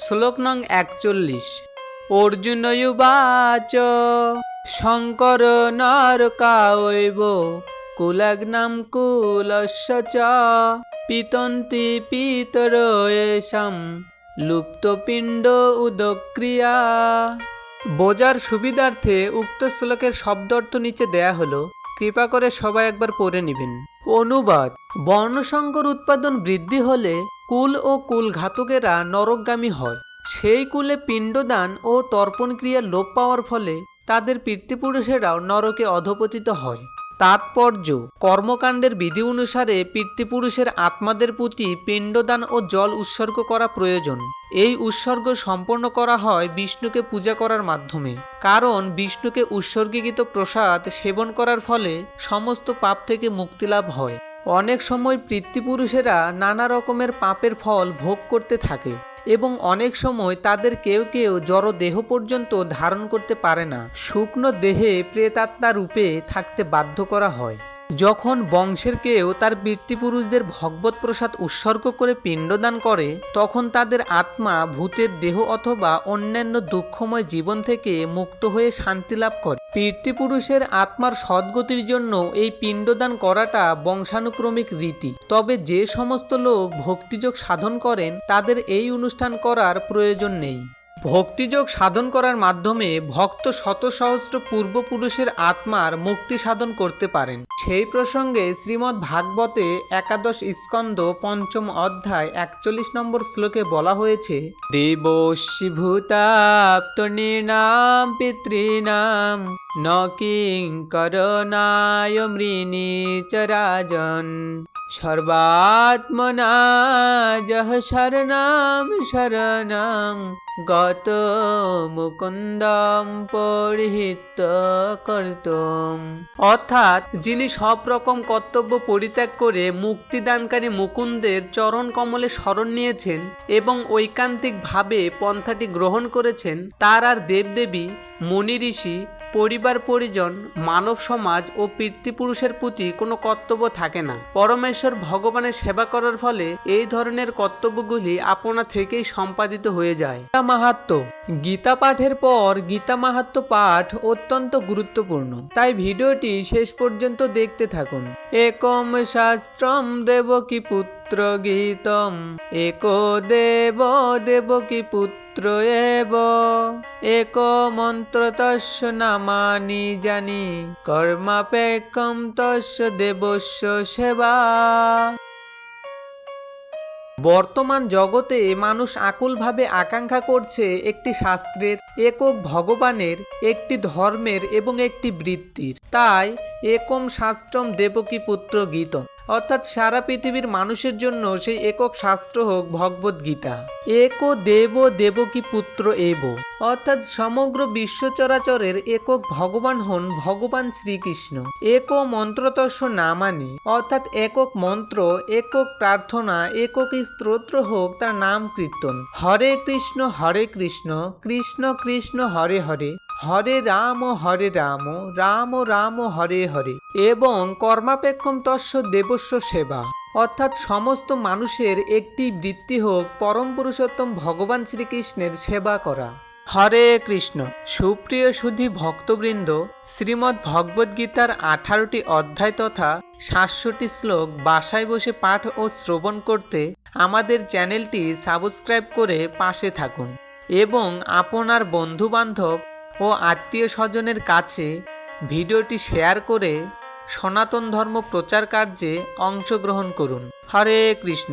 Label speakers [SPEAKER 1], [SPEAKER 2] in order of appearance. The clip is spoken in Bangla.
[SPEAKER 1] শ্লোক নং একচল্লিশ অর্জুন বাচ শঙ্কর নর কুলাগ্নাম কুলস্য চ পিতন্তি পিতর লুপ্ত লুপ্তপিণ্ড উদক্রিয়া বোঝার সুবিধার্থে উক্ত শ্লোকের শব্দ অর্থ নিচে দেয়া হলো কৃপা করে সবাই একবার পড়ে নেবেন অনুবাদ বর্ণশঙ্কর উৎপাদন বৃদ্ধি হলে কুল ও কুল ঘাতকেরা নরকগামী হয় সেই কুলে পিণ্ডদান ও তর্পণ ক্রিয়া লোপ পাওয়ার ফলে তাদের পিতৃপুরুষেরাও নরকে অধপতিত হয় তাৎপর্য কর্মকাণ্ডের বিধি অনুসারে পিতৃপুরুষের আত্মাদের প্রতি পিণ্ডদান ও জল উৎসর্গ করা প্রয়োজন এই উৎসর্গ সম্পন্ন করা হয় বিষ্ণুকে পূজা করার মাধ্যমে কারণ বিষ্ণুকে উৎসর্গীকৃত প্রসাদ সেবন করার ফলে সমস্ত পাপ থেকে মুক্তি লাভ হয় অনেক সময় পিতৃপুরুষেরা নানা রকমের পাপের ফল ভোগ করতে থাকে এবং অনেক সময় তাদের কেউ কেউ জড় দেহ পর্যন্ত ধারণ করতে পারে না শুকনো দেহে প্রেতাত্মা রূপে থাকতে বাধ্য করা হয় যখন বংশের কেউ তার পিতৃপুরুষদের ভগবত প্রসাদ উৎসর্গ করে পিণ্ডদান করে তখন তাদের আত্মা ভূতের দেহ অথবা অন্যান্য দুঃখময় জীবন থেকে মুক্ত হয়ে শান্তি লাভ করে পিতৃপুরুষের আত্মার সদ্গতির জন্য এই পিণ্ডদান করাটা বংশানুক্রমিক রীতি তবে যে সমস্ত লোক ভক্তিযোগ সাধন করেন তাদের এই অনুষ্ঠান করার প্রয়োজন নেই ভক্তিযোগ সাধন করার মাধ্যমে ভক্ত শত সহস্র পূর্বপুরুষের আত্মার মুক্তি সাধন করতে পারেন সেই প্রসঙ্গে শ্রীমদ্ ভাগবতে একাদশ স্কন্দ পঞ্চম অধ্যায় একচল্লিশ নম্বর শ্লোকে বলা হয়েছে দেবশিভূতাপ্তনীর্ণাম পিতৃণাম ন কিং করণায় মৃণীচরাজন সর্বাত্মনা যহ শরণাম শরণাম গত মুকুন্দম পরিহিত করতম অর্থাৎ যিনি সব রকম কর্তব্য পরিত্যাগ করে মুক্তিদানকারী মুকুন্দের চরণ কমলে স্মরণ নিয়েছেন এবং ঐকান্তিকভাবে পন্থাটি গ্রহণ করেছেন তার আর দেবদেবী মুনি ঋষি পরিবার পরিজন মানব সমাজ ও পিতৃপুরুষের প্রতি কোনো কর্তব্য থাকে না পরমেশ্বর ভগবানের সেবা করার ফলে এই ধরনের কর্তব্যগুলি আপনা থেকেই সম্পাদিত হয়ে যায় গীতা মাহাত্ম গীতা পাঠের পর গীতা মাহাত্ম পাঠ অত্যন্ত গুরুত্বপূর্ণ তাই ভিডিওটি শেষ পর্যন্ত দেখতে থাকুন একম শাস্ত্রম দেব কি পুত্র গীতম এক দেব দেব কি পুত্র ত্রয়েব এব এক মন্ত্র তস্য নামানি জানি কর্মাপেক্ষম তস্য দেবস্য সেবা বর্তমান জগতে মানুষ আকুলভাবে আকাঙ্ক্ষা করছে একটি শাস্ত্রের একক ভগবানের একটি ধর্মের এবং একটি বৃত্তির তাই একম শাস্ত্রম দেবকী পুত্র গীতম অর্থাৎ সারা পৃথিবীর মানুষের জন্য সেই একক শাস্ত্র হোক ভগবদ্গীতা গীতা একো দেব দেব কি পুত্র এব অর্থাৎ সমগ্র বিশ্ব চরাচরের একক ভগবান হন ভগবান শ্রীকৃষ্ণ একো মন্ত্রতস্য নামানি অর্থাৎ একক মন্ত্র একক প্রার্থনা একক স্তোত্র হোক তার নাম কীর্তন হরে কৃষ্ণ হরে কৃষ্ণ কৃষ্ণ কৃষ্ণ হরে হরে হরে রাম হরে রাম রাম রাম হরে হরে এবং কর্মাপেক্ষম তস্য দেবস্ব সেবা অর্থাৎ সমস্ত মানুষের একটি বৃত্তি হোক পরম পুরুষোত্তম ভগবান শ্রীকৃষ্ণের সেবা করা হরে কৃষ্ণ সুপ্রিয় সুধী ভক্তবৃন্দ শ্রীমদ্ ভগবদ্গীতার আঠারোটি অধ্যায় তথা সাতশোটি শ্লোক বাসায় বসে পাঠ ও শ্রবণ করতে আমাদের চ্যানেলটি সাবস্ক্রাইব করে পাশে থাকুন এবং আপনার বন্ধুবান্ধব ও আত্মীয় স্বজনের কাছে ভিডিওটি শেয়ার করে সনাতন ধর্ম প্রচার কার্যে অংশগ্রহণ করুন হরে কৃষ্ণ